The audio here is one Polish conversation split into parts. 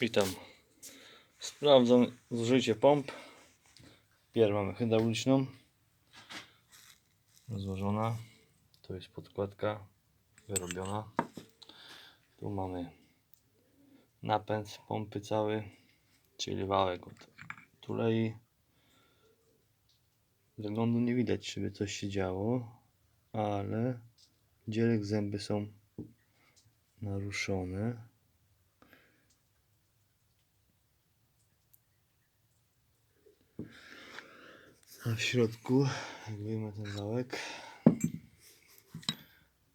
Witam. Sprawdzam zużycie pomp. Pierw mamy hydrauliczną. Rozłożona. Tu jest podkładka wyrobiona. Tu mamy napęd pompy cały, czyli wałek od tulei. Wyglądu nie widać, żeby coś się działo, ale dzielek zęby są naruszone. A w środku, jak wyjmę ten wałek,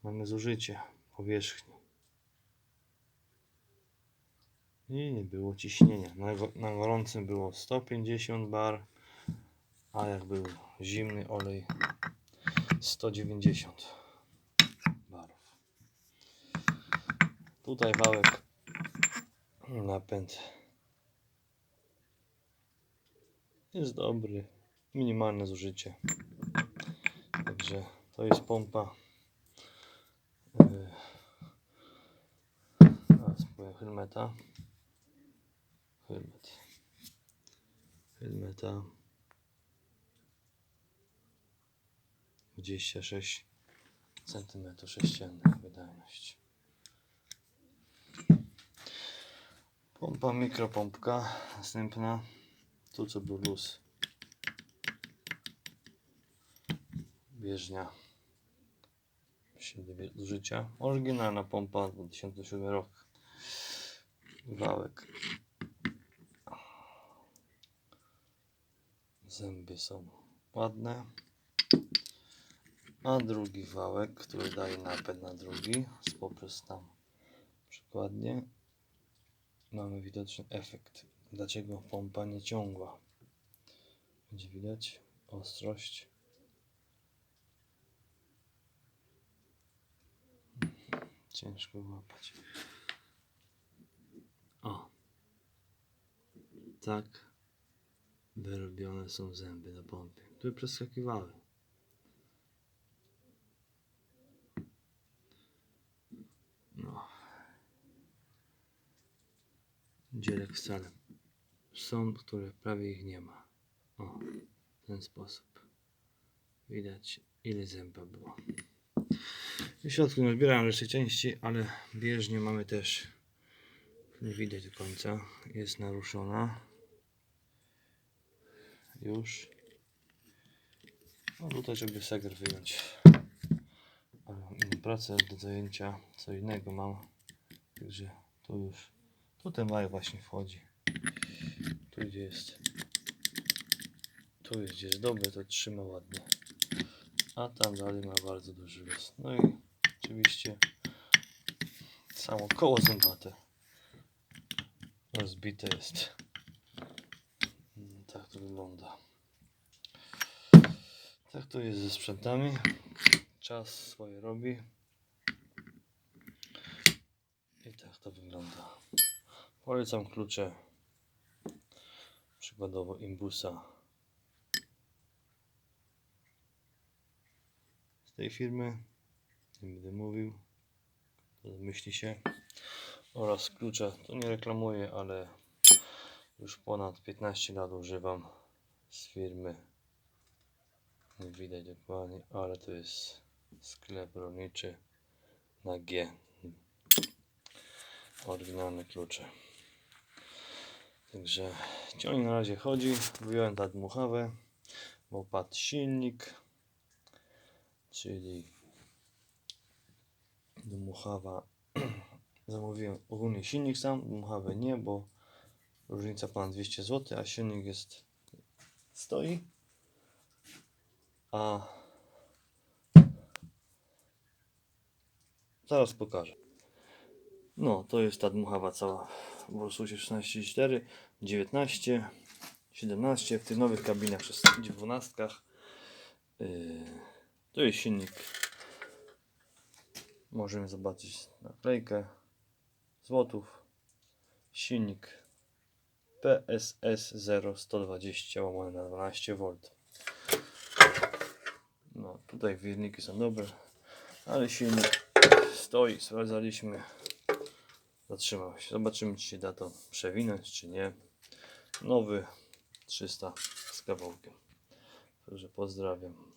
mamy zużycie powierzchni. I nie było ciśnienia. Na, na gorącym było 150 bar, a jak był zimny olej 190 barów. Tutaj wałek napęd jest dobry, minimalne zużycie. Także to jest pompa. Yy, helmeta. Helmet. Helmeta. 26 cm sześciennych wydajność. Pompa, mikropompka. Następna. Tu co był luz. Bieżnia. Silny do życia. Oryginalna pompa 2007 rok. Wałek. Zęby są ładne. A drugi wałek, który daje napęd na drugi, z poprzez tam przykładnie, mamy widoczny efekt. Dlaczego pompa nie ciągła? Będzie widać ostrość. Ciężko łapać. O. Tak wyrobione są zęby na pompie, które przeskakiwały. No. Dzielek wcale. Są, które prawie ich nie ma. O, w ten sposób. Widać, ile zęba było. W środku nie odbierałem reszty części, ale bieżnię mamy też. Nie widać do końca. Jest naruszona. Już. No tutaj, żeby seger wyjąć. Inną pracę do zajęcia, co innego mam. Także tu już, tu ten maj właśnie wchodzi. Tu gdzie jest, tu gdzie jest dobre, to trzyma ładnie. A tam dalej ma bardzo duży los. No i oczywiście samo koło zębate rozbite jest. Mm, Tak to wygląda. Tak to jest ze sprzętami czas swoje robi. I tak to wygląda. Polecam klucze. Przykładowo imbusa. Z tej firmy. Nie będę mówił. Myśli się. Oraz klucza. To nie reklamuję, ale już ponad 15 lat używam z firmy. Nie widać dokładnie, ale to jest sklep rolniczy na G. Oryginalne klucze. Także ciągnik na razie chodzi. Wyjąłem ta dmuchawę, bo padł silnik, czyli dmuchawa. Zamówiłem ogólnie silnik sam, dmuchawę nie, bo różnica ponad 200 zł, a silnik jest stoi. A zaraz pokażę. No, to jest ta dmuchawa cała w Ursusie 16.4, 19, 17, w tych nowych kabinach 12. Yy, to jest silnik. Możemy zobaczyć naklejkę złotów. Silnik PSS 0120 łamane na 12 V. No, tutaj wirniki są dobre, ale silnik stoi. Sprawdzaliśmy zatrzymał się. Zobaczymy, czy się da to przewinąć, czy nie. Nowy 300 z kawałkiem. Także pozdrawiam.